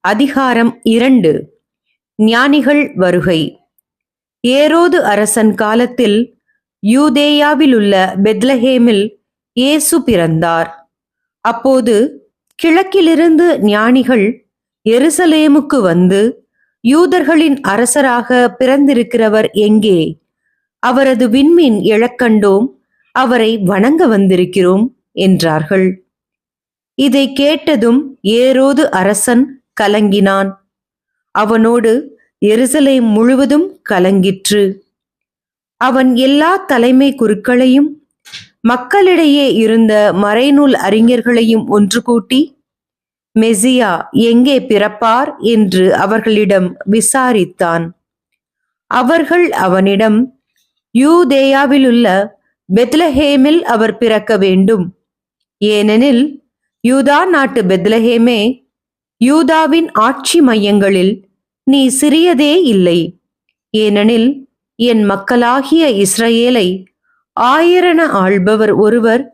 அதிகாரம் இரண்டு. ஞானிகள் வருகை. ஏரோது அரசன் காலத்தில் யூதேயாவிலுள்ள பெத்லஹேமில் இயேசு பிறந்தார். அப்போது கிழக்கிலிருந்து ஞானிகள் எருசலேமுக்கு வந்து யூதர்களின் அரசராக பிறந்திருக்கிறவர் எங்கே? அவரது விண்மீன் இழக்கண்டோம் அவரை வணங்க வந்திருக்கிறோம் என்றார்கள். இதை கேட்டதும் ஏரோது அரசன் கலங்கினான். அவனோடு எருசலேம் முழுவதும் கலங்கிற்று. அவன் எல்லா தலைமை குருக்களையும் மக்களிடையே இருந்த மறைநூல் அறிஞர்களையும் ஒன்று கூட்டி மெசியா எங்கே பிறப்பார் என்று அவர்களிடம் விசாரித்தான். அவர்கள் அவனிடம் யூதேயாவிலுள்ள பெத்லஹேமில் அவர் பிறக்க வேண்டும். ஏனெனில் யூதா நாட்டு பெத்லஹேமே யூதாவின் ஆட்சி மையங்களில் நீ சிறியதே இல்லை. ஏனெனில் என் மக்களாகிய இஸ்ரேலை ஆயிரண ஆள்பவர் ஒருவர்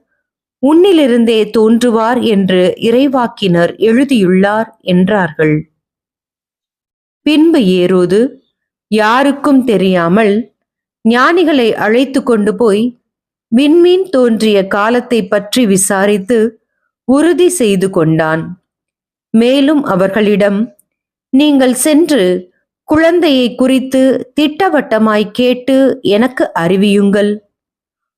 உன்னிலிருந்தே தோன்றுவார் என்று இறைவாக்கினர் எழுதியுள்ளார் என்றார்கள். பின்பு ஏரோது யாருக்கும் தெரியாமல் ஞானிகளை அழைத்து கொண்டு போய் விண்மீன் தோன்றிய காலத்தை பற்றி விசாரித்து உறுதி செய்து கொண்டான். மேலும் அவர்களிடம் நீங்கள் சென்று குழந்தையை குறித்து திட்டவட்டமாய் கேட்டு எனக்கு அறிவியுங்கள்.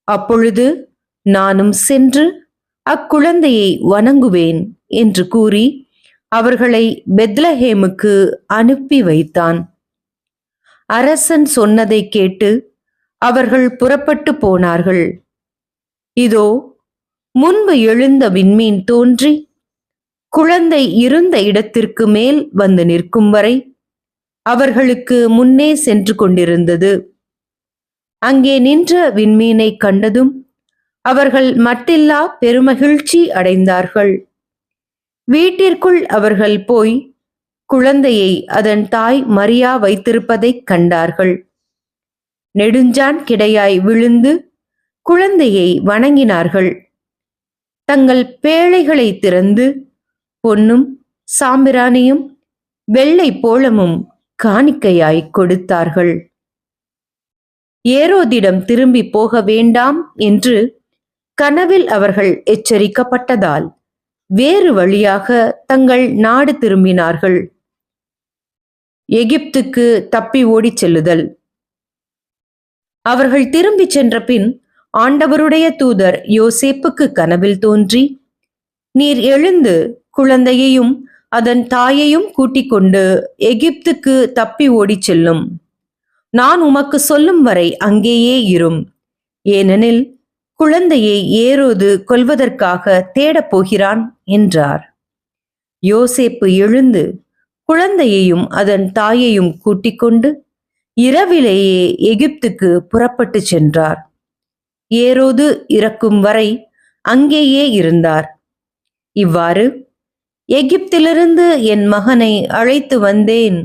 அப்பொழுது நானும் சென்று அக்குழந்தையை வணங்குவேன் என்று கூறி அவர்களை பெத்லஹேமுக்கு அனுப்பி வைத்தான். அரசன் சொன்னதை கேட்டு அவர்கள் புறப்பட்டு போனார்கள். இதோ முன்பு எழுந்த விண்மீன் தோன்றி குழந்தை இருந்த இடத்திற்கு மேல் வந்து நிற்கும் வரை அவர்களுக்கு முன்னே சென்று கொண்டிருந்தது. அங்கே நின்ற விண்மீனை கண்டதும் அவர்கள் மட்டில்லா பெருமகிழ்ச்சி அடைந்தார்கள். வீட்டிற்குள் அவர்கள் போய் குழந்தையை அதன் தாய் மரியா வைத்திருப்பதைக் கண்டார்கள். நெடுஞ்சான் கிடையாய் விழுந்து குழந்தையை வணங்கினார்கள். தங்கள் பேழைகளை திறந்து பொன்னும் சாம்பிராணியும் வெள்ளை போளமும் காணிக்கையாய் கொடுத்தார்கள். ஏரோதிடம் திரும்பி போக வேண்டாம் என்று கனவில் அவர்கள் எச்சரிக்கப்பட்டதால் வேறு வழியாக தங்கள் நாடு திரும்பினார்கள். எகிப்துக்கு தப்பி ஓடிச் செல்லுதல். அவர்கள் திரும்பிச் சென்ற பின் ஆண்டவருடைய தூதர் யோசேப்புக்கு கனவில் தோன்றி நீர் எழுந்து குழந்தையையும் அதன் தாயையும் கூட்டிக் கொண்டு எகிப்துக்கு தப்பி ஓடிச் செல்லும். நான் உமக்கு சொல்லும் வரை அங்கேயே இரும். ஏனெனில் குழந்தையை ஏரோது கொல்வதற்காக தேடப் போகிறான் என்றார். யோசேப்பு எழுந்து குழந்தையையும் அதன் தாயையும் கூட்டிக் கொண்டு இரவிலேயே எகிப்துக்கு புறப்பட்டு சென்றார். ஏரோது இறக்கும் வரை அங்கேயே இருந்தார். இவ்வாறு எகிப்திலிருந்து என் மகனை அழைத்து வந்தேன்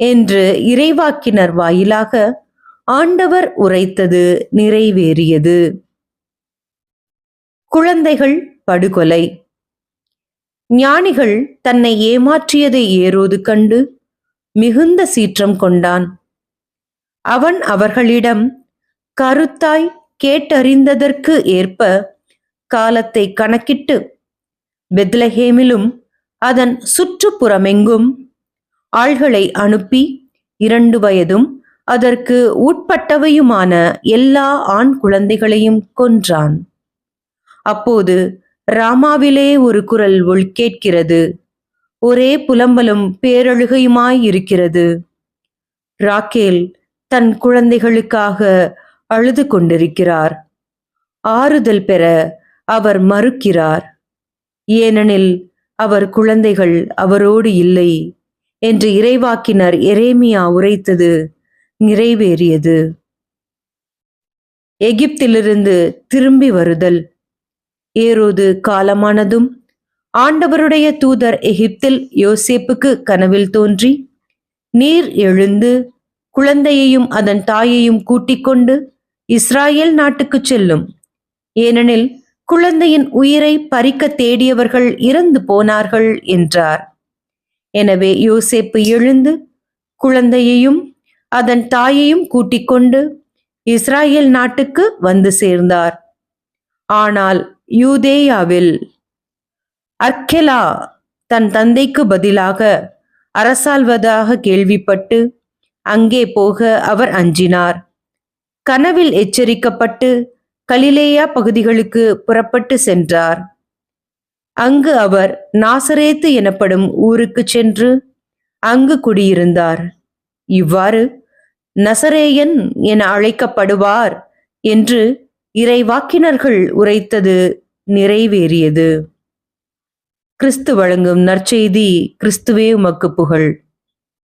என்று இறைவாக்கினர் வாயிலாக ஆண்டவர் உரைத்தது நிறைவேறியது. குழந்தைகள் படுகொலை. ஞானிகள் தன்னை ஏமாற்றியதை ஏறோது கண்டு மிகுந்த சீற்றம் கொண்டான். அவன் அவர்களிடம் கருத்தாய் கேட்டறிந்ததற்கு ஏற்ப காலத்தை கணக்கிட்டு பெத்லஹேமிலும் அதன் சுற்றுப்புறமெங்கும் ஆள்களை அனுப்பி இரண்டு வயதும் அதற்கு உட்பட்டவையுமான எல்லா ஆண் குழந்தைகளையும் கொன்றான். அப்போது ராமாவிலே ஒரு குரல் ஒல் கேட்கிறது. ஒரே புலம்பலும் பேரழுகையுமாய் இருக்கிறது. ராக்கேல் தன் குழந்தைகளுக்காக அழுது கொண்டிருக்கிறார். ஆறுதல் பெற அவர் மறுக்கிறார். ஏனெனில் அவர் குழந்தைகள் அவரோடு இல்லை என்று இறைவாக்கினர் எரேமியா உரைத்தது நிறைவேறியது. எகிப்திலிருந்து திரும்பி வருதல். ஏரோது காலமானதும் ஆண்டவருடைய தூதர் எகிப்தில் யோசேப்புக்கு கனவில் தோன்றி நீர் எழுந்து குழந்தையையும் அதன் தாயையும் கூட்டிக் கொண்டு இஸ்ராயேல் நாட்டுக்கு செல்லும். ஏனெனில் குழந்தையின் உயிரை பறிக்க தேடியவர்கள் இறந்து போனார்கள் என்றார். எனவே யோசேப்பு எழுந்து குழந்தையையும் அதன் தாயையும் கூட்டிக் கொண்டு இஸ்ராயேல் நாட்டுக்கு வந்து சேர்ந்தார். ஆனால் யூதேயாவில் அர்கெலா தன் தந்தைக்கு பதிலாக அரசாள்வதாக கேள்விப்பட்டு அங்கே போக அவர் அஞ்சினார். கனவில் எச்சரிக்கப்பட்டு கலிலேயா பகுதிகளுக்கு புறப்பட்டு சென்றார். அங்கு அவர் நாசரேத்து எனப்படும் ஊருக்கு சென்று அங்கு குடியிருந்தார். இவ்வாறு நசரேயன் என அழைக்கப்படுவார் என்று இறைவாக்கினர்கள் உரைத்தது நிறைவேறியது. கிறிஸ்து வழங்கும் நற்செய்தி கிறிஸ்துவே உமக்கு புகழ்.